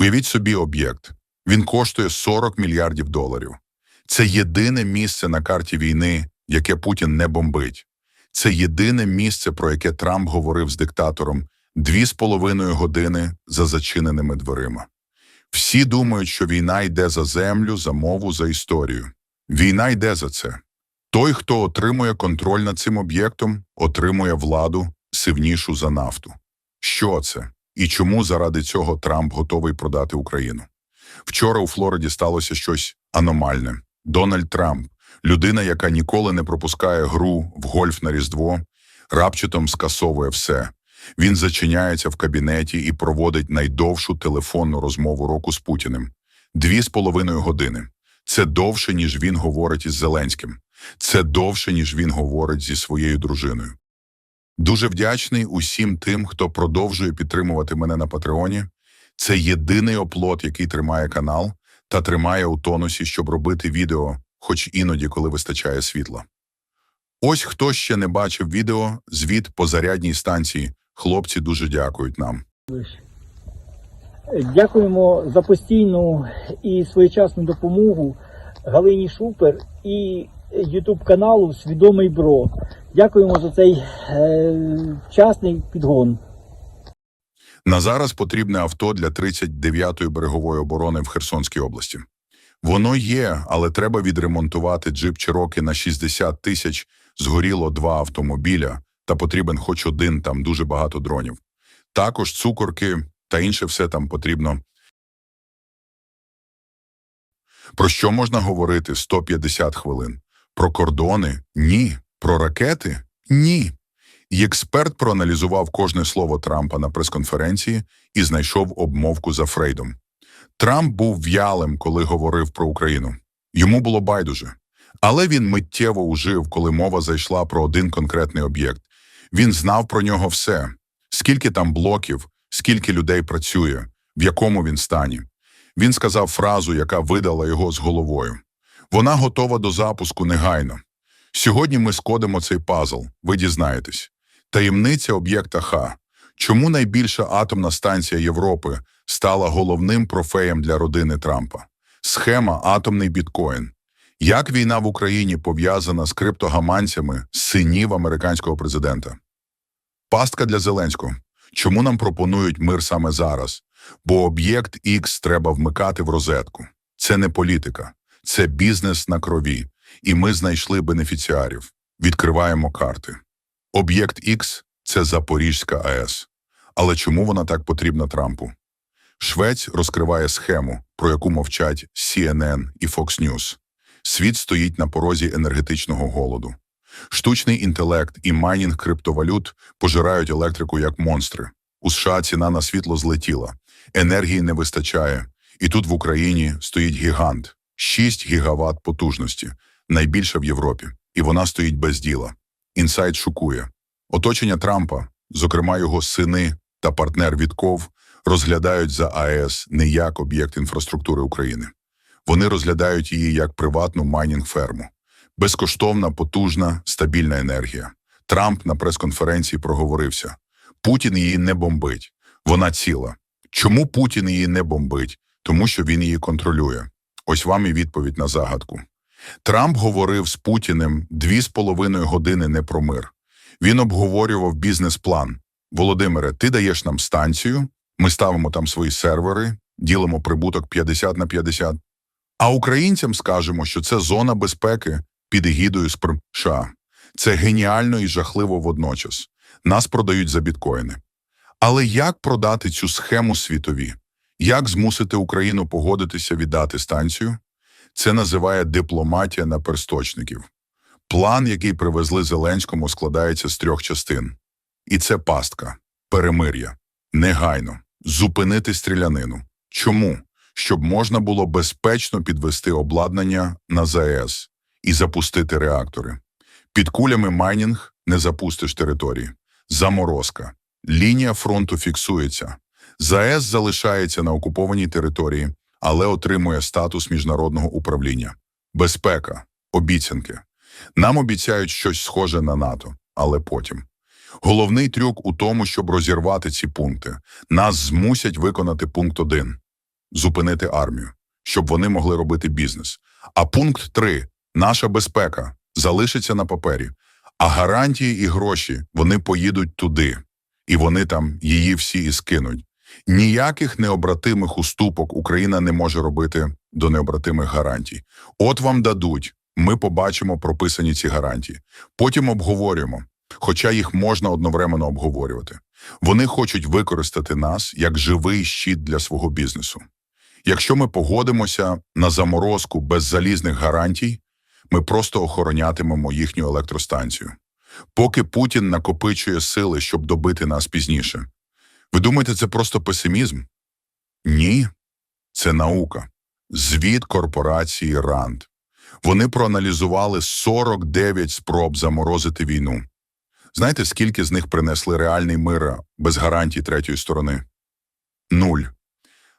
Уявіть собі об'єкт. Він коштує 40 мільярдів доларів. Це єдине місце на карті війни, яке Путін не бомбить. Це єдине місце, про яке Трамп говорив з диктатором дві з половиною години за зачиненими дверима. Всі думають, що війна йде за землю, за мову, за історію. Війна йде за це. Той, хто отримує контроль над цим об'єктом, отримує владу сильнішу за нафту. Що це? І чому заради цього Трамп готовий продати Україну? Вчора у Флориді сталося щось аномальне. Дональд Трамп, людина, яка ніколи не пропускає гру в гольф на Різдво, рапчетом скасовує все. Він зачиняється в кабінеті і проводить найдовшу телефонну розмову року з Путіним. Дві з половиною години. Це довше, ніж він говорить із Зеленським. Це довше, ніж він говорить зі своєю дружиною. Дуже вдячний усім тим, хто продовжує підтримувати мене на Патреоні. Це єдиний оплот, який тримає канал та тримає у тонусі, щоб робити відео, хоч іноді, коли вистачає світла. Ось хто ще не бачив відео, звіт по зарядній станції. Хлопці дуже дякують нам. Дякуємо за постійну і своєчасну допомогу Галині Шупер і Ютуб каналу Свідомий Бро. Дякуємо за цей е, вчасний підгон. На зараз потрібне авто для 39-ї берегової оборони в Херсонській області. Воно є, але треба відремонтувати джип Чироки на 60 тисяч, згоріло два автомобіля, та потрібен хоч один, там дуже багато дронів. Також цукорки та інше все там потрібно. Про що можна говорити 150 хвилин? Про кордони? Ні. Про ракети? Ні. І експерт проаналізував кожне слово Трампа на прес-конференції і знайшов обмовку за Фрейдом. Трамп був в'ялим, коли говорив про Україну. Йому було байдуже. Але він миттєво ужив, коли мова зайшла про один конкретний об'єкт. Він знав про нього все: скільки там блоків, скільки людей працює, в якому він стані. Він сказав фразу, яка видала його з головою. Вона готова до запуску негайно. Сьогодні ми скодимо цей пазл, ви дізнаєтесь. Таємниця об'єкта Х. Чому найбільша атомна станція Європи стала головним трофеєм для родини Трампа? Схема атомний біткоін. Як війна в Україні пов'язана з криптогаманцями синів американського президента? Пастка для Зеленського. Чому нам пропонують мир саме зараз? Бо об'єкт X треба вмикати в розетку. Це не політика, це бізнес на крові. І ми знайшли бенефіціарів. Відкриваємо карти. Об'єкт X – це Запорізька АЕС. Але чому вона так потрібна Трампу? Швець розкриває схему, про яку мовчать CNN і Fox News. Світ стоїть на порозі енергетичного голоду. Штучний інтелект і майнінг криптовалют пожирають електрику як монстри. У США ціна на світло злетіла, енергії не вистачає. І тут в Україні стоїть гігант 6 гігават потужності, найбільша в Європі, і вона стоїть без діла. Інсайт шокує. Оточення Трампа, зокрема його сини та партнер Вітков, розглядають за АЕС не як об'єкт інфраструктури України. Вони розглядають її як приватну майнінг-ферму. Безкоштовна, потужна, стабільна енергія. Трамп на прес-конференції проговорився. Путін її не бомбить. Вона ціла. Чому Путін її не бомбить? Тому що він її контролює. Ось вам і відповідь на загадку. Трамп говорив з Путіним дві з половиною години не про мир. Він обговорював бізнес-план. Володимире, ти даєш нам станцію, ми ставимо там свої сервери, ділимо прибуток 50 на 50. А українцям скажемо, що це зона безпеки під егідою США. Це геніально і жахливо водночас. Нас продають за біткоїни. Але як продати цю схему світові? Як змусити Україну погодитися віддати станцію? Це називає дипломатія на персточників. План, який привезли Зеленському, складається з трьох частин. І це пастка, перемир'я, негайно, зупинити стрілянину. Чому? Щоб можна було безпечно підвести обладнання на ЗАЕС і запустити реактори. Під кулями майнінг не запустиш території. Заморозка. Лінія фронту фіксується. ЗАЕС залишається на окупованій території, але отримує статус міжнародного управління. Безпека, обіцянки. Нам обіцяють щось схоже на НАТО, але потім. Головний трюк у тому, щоб розірвати ці пункти. Нас змусять виконати пункт 1. зупинити армію, щоб вони могли робити бізнес. А пункт 3 наша безпека залишиться на папері, а гарантії і гроші вони поїдуть туди, і вони там її всі і скинуть. Ніяких необратимих уступок Україна не може робити до необратимих гарантій. От вам дадуть, ми побачимо прописані ці гарантії. Потім обговорюємо, хоча їх можна одновременно обговорювати. Вони хочуть використати нас як живий щит для свого бізнесу. Якщо ми погодимося на заморозку без залізних гарантій, ми просто охоронятимемо їхню електростанцію. Поки Путін накопичує сили, щоб добити нас пізніше. Ви думаєте, це просто песимізм? Ні, це наука. Звіт корпорації РАНД. Вони проаналізували 49 спроб заморозити війну. Знаєте, скільки з них принесли реальний мир без гарантій третьої сторони? Нуль.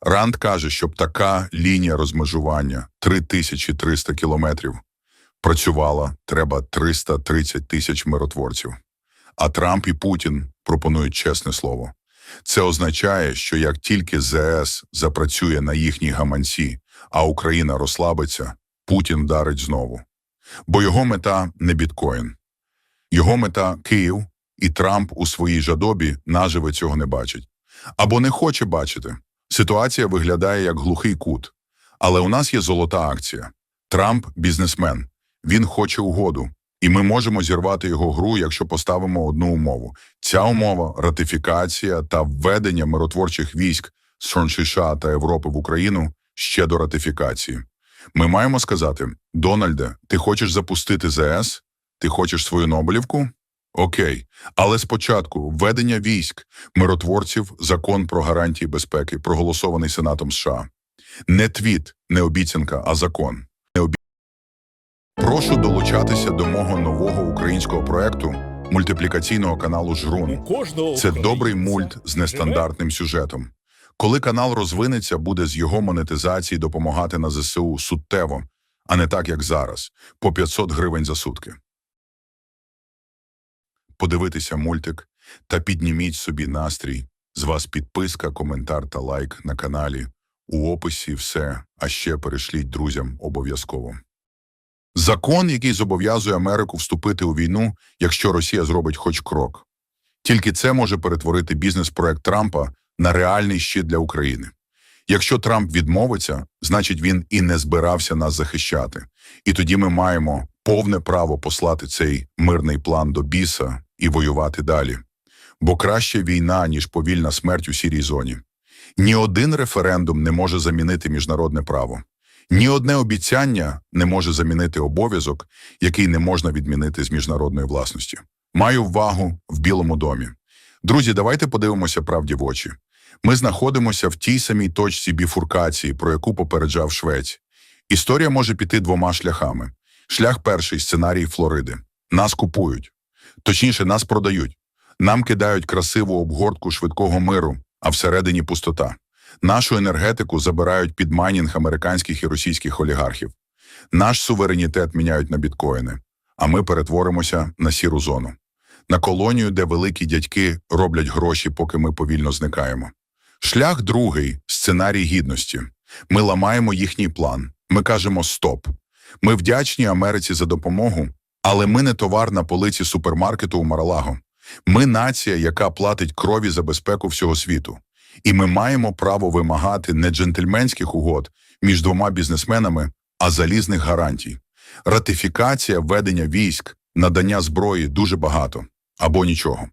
Ранд каже, щоб така лінія розмежування 3300 кілометрів працювала, треба 330 тисяч миротворців. А Трамп і Путін пропонують чесне слово. Це означає, що як тільки ЗС запрацює на їхній гаманці, а Україна розслабиться, Путін вдарить знову. Бо його мета не біткоін. Його мета Київ, і Трамп у своїй жадобі наживо цього не бачить. Або не хоче бачити. Ситуація виглядає як глухий кут. Але у нас є золота акція. Трамп – бізнесмен. Він хоче угоду. І ми можемо зірвати його гру, якщо поставимо одну умову. Ця умова – ратифікація та введення миротворчих військ з США та Європи в Україну ще до ратифікації. Ми маємо сказати, Дональде, ти хочеш запустити ЗС? Ти хочеш свою Нобелівку? Окей. Але спочатку введення військ, миротворців, закон про гарантії безпеки, проголосований Сенатом США. Не твіт, не обіцянка, а закон. Прошу долучатися до мого нового українського проекту мультиплікаційного каналу Жрун. Це добрий мульт з нестандартним сюжетом. Коли канал розвинеться, буде з його монетизації допомагати на ЗСУ суттєво, а не так, як зараз, по 500 гривень за сутки. Подивитися мультик та підніміть собі настрій. З вас підписка, коментар та лайк на каналі. У описі все, а ще перешліть друзям обов'язково. Закон, який зобов'язує Америку вступити у війну, якщо Росія зробить хоч крок. Тільки це може перетворити бізнес-проект Трампа на реальний щит для України. Якщо Трамп відмовиться, значить він і не збирався нас захищати. І тоді ми маємо повне право послати цей мирний план до біса і воювати далі. Бо краще війна, ніж повільна смерть у сірій зоні. Ні один референдум не може замінити міжнародне право. Ні одне обіцяння не може замінити обов'язок, який не можна відмінити з міжнародної власності. Маю вагу в Білому домі. Друзі, давайте подивимося правді в очі. Ми знаходимося в тій самій точці біфуркації, про яку попереджав Швець. Історія може піти двома шляхами. Шлях перший сценарій Флориди. Нас купують. Точніше, нас продають. Нам кидають красиву обгортку швидкого миру, а всередині пустота. Нашу енергетику забирають під майнінг американських і російських олігархів. Наш суверенітет міняють на біткоїни, а ми перетворимося на сіру зону. На колонію, де великі дядьки роблять гроші, поки ми повільно зникаємо. Шлях другий сценарій гідності. Ми ламаємо їхній план. Ми кажемо стоп. Ми вдячні Америці за допомогу, але ми не товар на полиці супермаркету у Маралаго. Ми нація, яка платить крові за безпеку всього світу. І ми маємо право вимагати не джентльменських угод між двома бізнесменами, а залізних гарантій. Ратифікація введення військ, надання зброї дуже багато або нічого.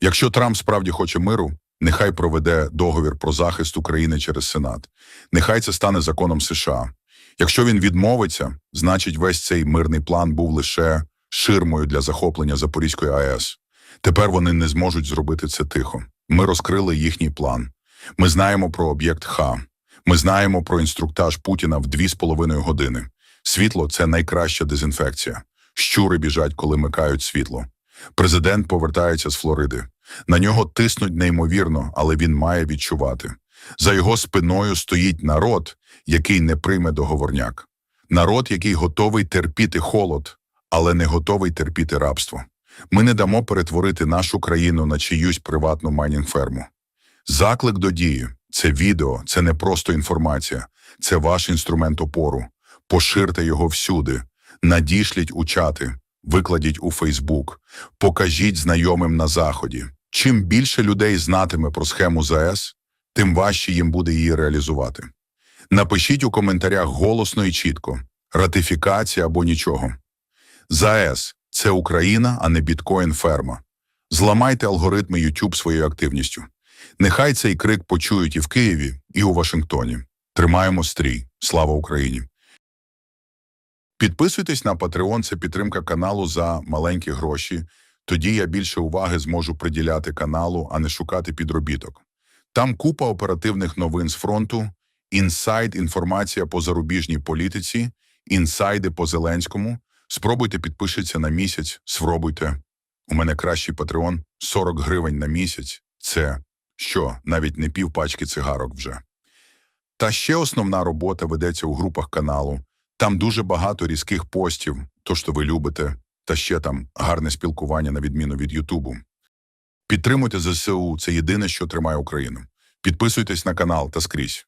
Якщо Трамп справді хоче миру, нехай проведе договір про захист України через Сенат. Нехай це стане законом США. Якщо він відмовиться, значить весь цей мирний план був лише ширмою для захоплення Запорізької АЕС. Тепер вони не зможуть зробити це тихо. Ми розкрили їхній план. Ми знаємо про об'єкт Х. Ми знаємо про інструктаж Путіна в дві з половиною години. Світло це найкраща дезінфекція. Щури біжать, коли микають світло. Президент повертається з Флориди. На нього тиснуть неймовірно, але він має відчувати. За його спиною стоїть народ, який не прийме договорняк. Народ, який готовий терпіти холод, але не готовий терпіти рабство. Ми не дамо перетворити нашу країну на чиюсь приватну майнінг-ферму. Заклик до дії. Це відео, це не просто інформація, це ваш інструмент опору. Поширте його всюди, надішліть у чати, викладіть у Фейсбук, покажіть знайомим на Заході. Чим більше людей знатиме про схему ЗАЕС, тим важче їм буде її реалізувати. Напишіть у коментарях голосно і чітко ратифікація або нічого. ЗАЕС – це Україна, а не біткоін-ферма. Зламайте алгоритми YouTube своєю активністю. Нехай цей крик почують і в Києві, і у Вашингтоні. Тримаємо стрій. Слава Україні! Підписуйтесь на Patreon – це підтримка каналу за маленькі гроші. Тоді я більше уваги зможу приділяти каналу, а не шукати підробіток. Там купа оперативних новин з фронту, інсайд, інформація по зарубіжній політиці, інсайди по Зеленському. Спробуйте підпишіться на місяць, спробуйте. У мене кращий Patreon – 40 гривень на місяць. Це що, навіть не пів пачки цигарок вже. Та ще основна робота ведеться у групах каналу. Там дуже багато різких постів, то, що ви любите, та ще там гарне спілкування на відміну від Ютубу. Підтримуйте ЗСУ, це єдине, що тримає Україну. Підписуйтесь на канал та скрізь.